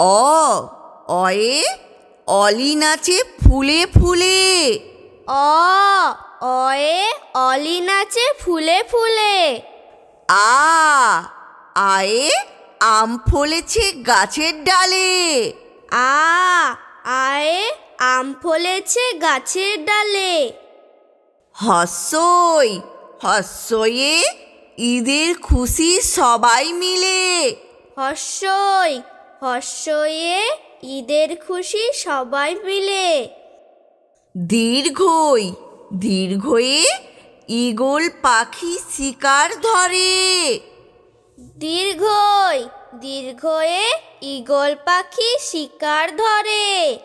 অ অয়ে অলি নাচে ফুলে ফুলে। অ অয়ে অলি নাচে ফুলে ফুলে। আ আয়ে আম ফলেছে গাছের ডালে। আ আয়ে আম ফলেছে গাছের ডালে। হস্যই হস্যয়ে ঈদের খুশি সবাই মিলে। হর্ষই হর্ষয়ে ঈদের খুশি সবাই মিলে। দীর্ঘই দীর্ঘয়ে ঈগল পাখি শিকার ধরে। দীর্ঘই দীর্ঘয়ে ঈগল পাখি শিকার ধরে।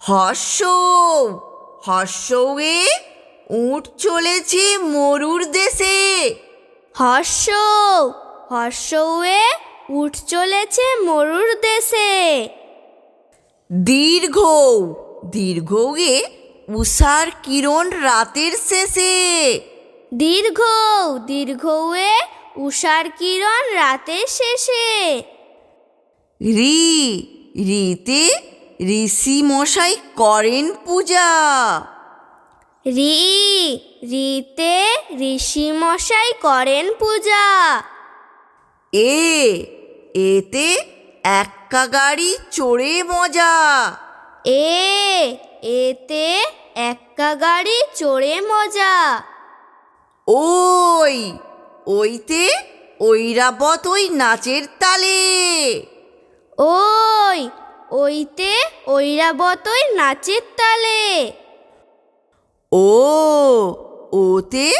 হর্ষ হর্ষয়ে উঠ চলেছে মরুর দেশে। হর্ষ হর্ষয়ে উঠ চলেছে মরুর দেশে। দীর্ঘ দীর্ঘয়ে উষার কিরণ রাতের শেষে। দীর্ঘ দীর্ঘয়ে উষার কিরণ রাতের শেষে। রি রিতে ঋষি মশাই করেন পূজা। রি রিতে ঋষি মশাই করেন পূজা। এ এতে এক্কা গাড়ি চড়ে মজা। এ এতে এক্কা গাড়ি চড়ে মজা। ওই ওইতে ঐরাবত ওই নাচের তালে। ওই ওইতে ঐরাবতই নাচের তালে। ও ওতে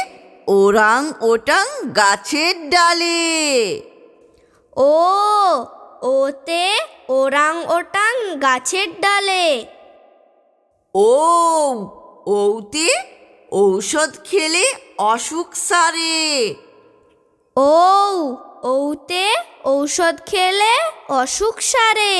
ওরাং ওটাং গাছের ডালে। ও ওতে ওরাং ওটাং গাছের ডালে। ও ওতে ঔষধ খেলে অসুখ সারে। ও ওতে ঔষধ খেলে অসুখ সারে।